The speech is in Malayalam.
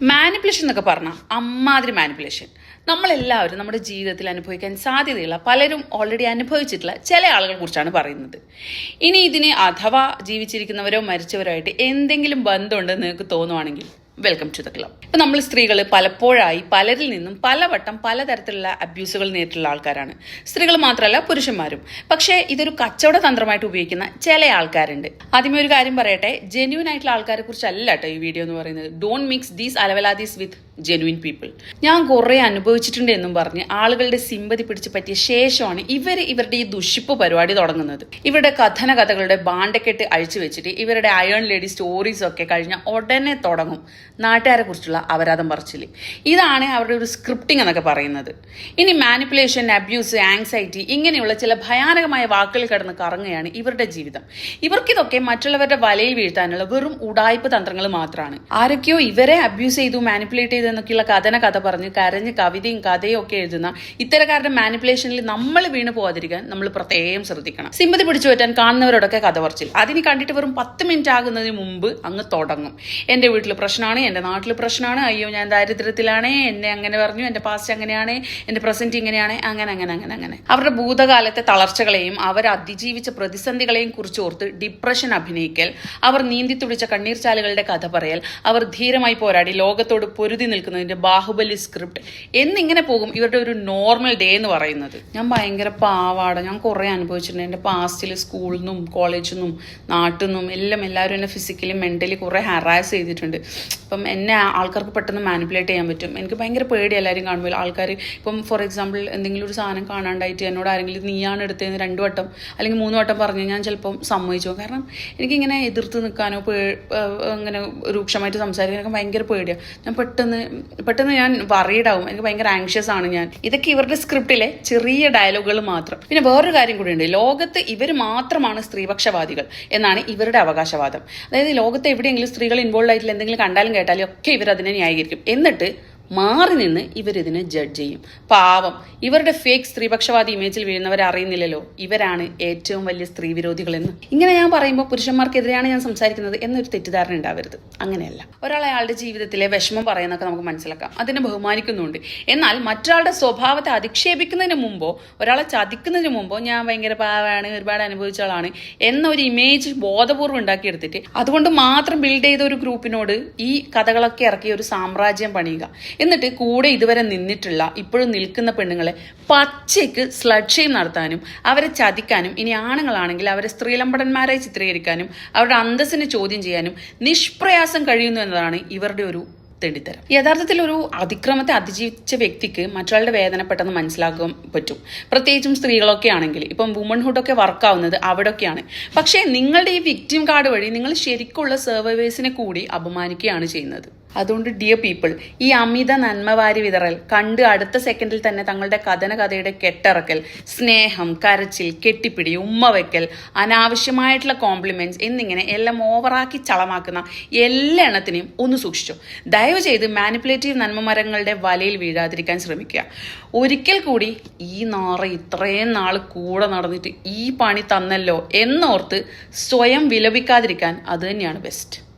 മാനിപ്പുലേഷൻ എന്നൊക്കെ പറഞ്ഞാൽ അമ്മാതിരി മാനിപ്പുലേഷൻ നമ്മളെല്ലാവരും നമ്മുടെ ജീവിതത്തിൽ അനുഭവിക്കാൻ സാധ്യതയുള്ള പലരും ഓൾറെഡി അനുഭവിച്ചിട്ടുള്ള ചില ആളുകളെ കുറിച്ചാണ് പറയുന്നത്. ഇനി ഇതിനെ അഥവാ ജീവിച്ചിരിക്കുന്നവരോ മരിച്ചവരോ ആയിട്ട് എന്തെങ്കിലും ബന്ധമുണ്ടെന്ന് നിങ്ങൾക്ക് തോന്നുവാണെങ്കിൽ വെൽക്കം ടു ദ ക്ലബ് ഇപ്പം നമ്മൾ സ്ത്രീകൾ പലപ്പോഴായി പലരിൽ നിന്നും പലവട്ടം പലതരത്തിലുള്ള അബ്യൂസുകൾ നേരിട്ടുള്ള ആൾക്കാരാണ്. സ്ത്രീകൾ മാത്രമല്ല പുരുഷന്മാരും. പക്ഷേ ഇതൊരു കച്ചവട തന്ത്രമായിട്ട് ഉപയോഗിക്കുന്ന ചില ആൾക്കാരുണ്ട്. ആദ്യമേ ഒരു കാര്യം പറയട്ടെ ജെന്യൂൻ ആയിട്ടുള്ള ആൾക്കാരെ കുറിച്ചല്ല കേട്ടോ ഈ വീഡിയോ എന്ന് പറയുന്നത്. ഡോണ്ട് മിക്സ് ദീസ് അലവലാദീസ് വിത്ത് ജെനുവിൻ പീപ്പിൾ ഞാൻ കുറേ അനുഭവിച്ചിട്ടുണ്ട് എന്നും പറഞ്ഞ് ആളുകളുടെ സിമ്പതി പിടിച്ച് പറ്റിയ ശേഷമാണ് ഇവർ ഇവരുടെ ഈ ദുഷിപ്പ് പരിപാടി തുടങ്ങുന്നത്. ഇവരുടെ കഥന കഥകളുടെ ബാണ്ടക്കെട്ട് അഴിച്ചു വെച്ചിട്ട് ഇവരുടെ അയൺ ലേഡി സ്റ്റോറീസ് ഒക്കെ കഴിഞ്ഞ ഉടനെ തുടങ്ങും. നാട്ടുകാരെ കുറിച്ചുള്ള അപരാധം പറച്ചിൽ ഇതാണ് അവരുടെ ഒരു സ്ക്രിപ്റ്റിംഗ് എന്നൊക്കെ പറയുന്നത്. ഇനി മാനിപ്പുലേഷൻ അബ്യൂസ് ആങ്സൈറ്റി ഇങ്ങനെയുള്ള ചില ഭയാനകമായ വാക്കുകൾ കിടന്ന് കറങ്ങുകയാണ് ഇവരുടെ ജീവിതം. ഇവർക്കിതൊക്കെ മറ്റുള്ളവരുടെ വലയിൽ വീഴ്ത്താനുള്ള വെറും ഉടായ്പ തന്ത്രങ്ങൾ മാത്രമാണ് ആരൊക്കെയോ ഇവരെ അബ്യൂസ് ചെയ്തു മാനിപ്പുലേറ്റ് ചെയ്തു എന്നൊക്കെയുള്ള കഥന കഥ പറഞ്ഞ് കരഞ്ഞ് കവിതയും കഥയും ഒക്കെ എഴുതുന്ന ഇത്തരക്കാരുടെ മാനിപ്പുലേഷനിൽ നമ്മൾ വീണ് പോകാതിരിക്കാൻ നമ്മൾ പ്രത്യേകം ശ്രദ്ധിക്കണം. സിമ്പതി പിടിച്ചു പറ്റാൻ കാണുന്നവരോടൊക്കെ കഥ പറച്ചിൽ അതിന് കണ്ടിട്ട് വെറും പത്ത് മിനിറ്റ് ആകുന്നതിന് മുമ്പ് അങ്ങ് തുടങ്ങും. എന്റെ വീട്ടിൽ പ്രശ്നമാണ് എന്റെ നാട്ടിൽ പ്രശ്നമാണ് അയ്യോ ഞാൻ ദാരിദ്ര്യത്തിലാണ്. എന്നെ അങ്ങനെ പറഞ്ഞു. എന്റെ പാസ്റ്റ് അങ്ങനെയാണ്. എന്റെ പ്രസന്റ് ഇങ്ങനെയാണ്. അങ്ങനെ അങ്ങനെ അങ്ങനെ അങ്ങനെ. അവരുടെ ഭൂതകാലത്തെ തളർച്ചകളെയും അവർ അതിജീവിച്ച പ്രതിസന്ധികളെയും കുറിച്ച് ഓർത്ത് ഡിപ്രഷൻ അഭിനയിക്കൽ അവർ നീന്തി തുടിച്ച കണ്ണീർച്ചാലുകളുടെ കഥ പറയൽ അവർ ധീരമായി പോരാടി ലോകത്തോട് പൊരുതി നിൽക്കുന്നതിന്റെ ബാഹുബലി സ്ക്രിപ്റ്റ് എന്നിങ്ങനെ പോകും ഇവരുടെ ഒരു നോർമൽ ഡേ എന്ന് പറയുന്നത്. ഞാൻ ഭയങ്കര പാവാട. ഞാൻ കുറേ അനുഭവിച്ചിട്ടുണ്ട്. എന്റെ പാസ്റ്റിൽ സ്കൂളിൽ നിന്നും കോളേജിൽ നിന്നും നാട്ടിൽ നിന്നും എല്ലാം എല്ലാവരും എന്നെ ഫിസിക്കലി മെന്റലി കുറേ ഹറാസ് ചെയ്തിട്ടുണ്ട്. അപ്പം എന്നെ ആൾക്കാർക്ക് പെട്ടെന്ന് മാനിപ്പുലേറ്റ് ചെയ്യാൻ പറ്റും. എനിക്ക് ഭയങ്കര പേടി എല്ലാവരും കാണുമ്പോൾ. ആൾക്കാർ ഇപ്പം ഫോർ എക്സാമ്പിൾ എന്തെങ്കിലും ഒരു സാധനം കാണാണ്ടായിട്ട് എന്നോട് ആരെങ്കിലും നീയാണ് എടുത്തതെന്ന് രണ്ട് വട്ടം അല്ലെങ്കിൽ മൂന്ന് വട്ടം പറഞ്ഞ് ഞാൻ ചിലപ്പം സമ്മതിച്ചു. കാരണം എനിക്കിങ്ങനെ എതിർത്ത് നിൽക്കാനോ പേ ഇങ്ങനെ രൂക്ഷമായിട്ട് സംസാരിക്കാനൊക്കെ ഭയങ്കര പേടിയാണ് ഞാൻ പെട്ടെന്ന് പെട്ടെന്ന് ഞാൻ വറീഡാവും എനിക്ക് ഭയങ്കര ആങ്ഷ്യസ് ആണ് ഞാൻ. ഇതൊക്കെ ഇവരുടെ സ്ക്രിപ്റ്റിലെ ചെറിയ ഡയലോഗുകൾ മാത്രം. പിന്നെ വേറൊരു കാര്യം കൂടി ഉണ്ട്. ലോകത്ത് ഇവർ മാത്രമാണ് സ്ത്രീപക്ഷവാദികൾ എന്നാണ് ഇവരുടെ അവകാശവാദം. അതായത് ലോകത്ത് എവിടെയെങ്കിലും സ്ത്രീകൾ ഇൻവോൾവ് ആയിട്ടുള്ള എന്തെങ്കിലും കണ്ടാലും കേട്ടാലും ഒക്കെ ഇവർ അതിനെ ന്യായീകരിക്കും. എന്നിട്ട് മാറി നിന്ന് ഇവരിതിനെ ജഡ്ജ് ചെയ്യും. പാവം ഇവരുടെ ഫേക്ക് സ്ത്രീപക്ഷവാദി ഇമേജിൽ വീഴുന്നവരെ അറിയുന്നില്ലല്ലോ. ഇവരാണ് ഏറ്റവും വലിയ സ്ത്രീ വിരോധികളെന്ന് ഇങ്ങനെ ഞാൻ പറയുമ്പോൾ പുരുഷന്മാർക്കെതിരെയാണ് ഞാൻ സംസാരിക്കുന്നത് എന്നൊരു തെറ്റിദ്ധാരണ ഉണ്ടാവരുത്. അങ്ങനെയല്ല. ഒരാൾ അയാളുടെ ജീവിതത്തിലെ വിഷമം പറയുന്നതൊക്കെ നമുക്ക് മനസ്സിലാക്കാം. അതിനെ ബഹുമാനിക്കുന്നുണ്ട്. എന്നാൽ മറ്റൊരാളുടെ സ്വഭാവത്തെ അധിക്ഷേപിക്കുന്നതിന് മുമ്പോ ഒരാളെ ചതിക്കുന്നതിന് മുമ്പോ ഞാൻ ഭയങ്കര പാവാണ് ഒരുപാട് അനുഭവിച്ച ആളാണ് എന്നൊരു ഇമേജ് ബോധപൂർവം ഉണ്ടാക്കിയെടുത്തിട്ട് അതുകൊണ്ട് മാത്രം ബിൽഡ് ചെയ്ത ഒരു ഗ്രൂപ്പിനോട് ഈ കഥകളൊക്കെ ഇറക്കിയ ഒരു സാമ്രാജ്യം പണിയുക. എന്നിട്ട് കൂടെ ഇതുവരെ നിന്നിട്ടുള്ള ഇപ്പോഴും നിൽക്കുന്ന പെണ്ണുങ്ങളെ പച്ചയ്ക്ക് സ്ലഡ് ഷെയിം നടത്താനും അവരെ ചതിക്കാനും ഇനി ആണുങ്ങളാണെങ്കിൽ അവരെ സ്ത്രീലമ്പടന്മാരായി ചിത്രീകരിക്കാനും അവരുടെ അന്തസ്സിനെ ചോദ്യം ചെയ്യാനും നിഷ്പ്രയാസം കഴിയുന്നു എന്നതാണ് ഇവരുടെ ഒരു തെണ്ടിത്തരം. യഥാർത്ഥത്തിൽ ഒരു അതിക്രമത്തെ അതിജീവിച്ച വ്യക്തിക്ക് മറ്റൊരാളുടെ വേദന പെട്ടെന്ന് മനസ്സിലാക്കാൻ പറ്റും. പ്രത്യേകിച്ചും സ്ത്രീകളൊക്കെ ആണെങ്കിൽ ഇപ്പം വുമൺഹുഡൊക്കെ വർക്കാവുന്നത് അവിടെയൊക്കെയാണ് പക്ഷേ നിങ്ങളുടെ ഈ വിക്ടിം കാർഡ് വഴി നിങ്ങൾ ശരിക്കുള്ള സർവൈവേഴ്സിനെ കൂടി അപമാനിക്കുകയാണ് ചെയ്യുന്നത്. അതുകൊണ്ട് ഡിയർ പീപ്പിൾ ഈ അമിത നന്മവാരി വിതറൽ കണ്ട് അടുത്ത സെക്കൻഡിൽ തന്നെ തങ്ങളുടെ കഥന കഥയുടെ കെട്ടിറക്കൽ സ്നേഹം കരച്ചിൽ കെട്ടിപ്പിടി ഉമ്മ വെക്കൽ അനാവശ്യമായിട്ടുള്ള കോംപ്ലിമെന്റ്സ് എന്നിങ്ങനെ എല്ലാം ഓവറാക്കി ചളമാക്കുന്ന എല്ലാ എണ്ണത്തിനെയും ഒന്ന് സൂക്ഷിച്ചു. ദയവ് ചെയ്ത് മാനിപ്പുലേറ്റീവ് നന്മമരങ്ങളുടെ വലയിൽ വീഴാതിരിക്കാൻ ശ്രമിക്കുക. ഒരിക്കൽ കൂടി ഈ നാറ ഇത്രയും നാൾ കൂടെ നടന്നിട്ട് ഈ പണി തന്നല്ലോ എന്നോർത്ത് സ്വയം വിലപിക്കാതിരിക്കാൻ അത് തന്നെയാണ് ബെസ്റ്റ്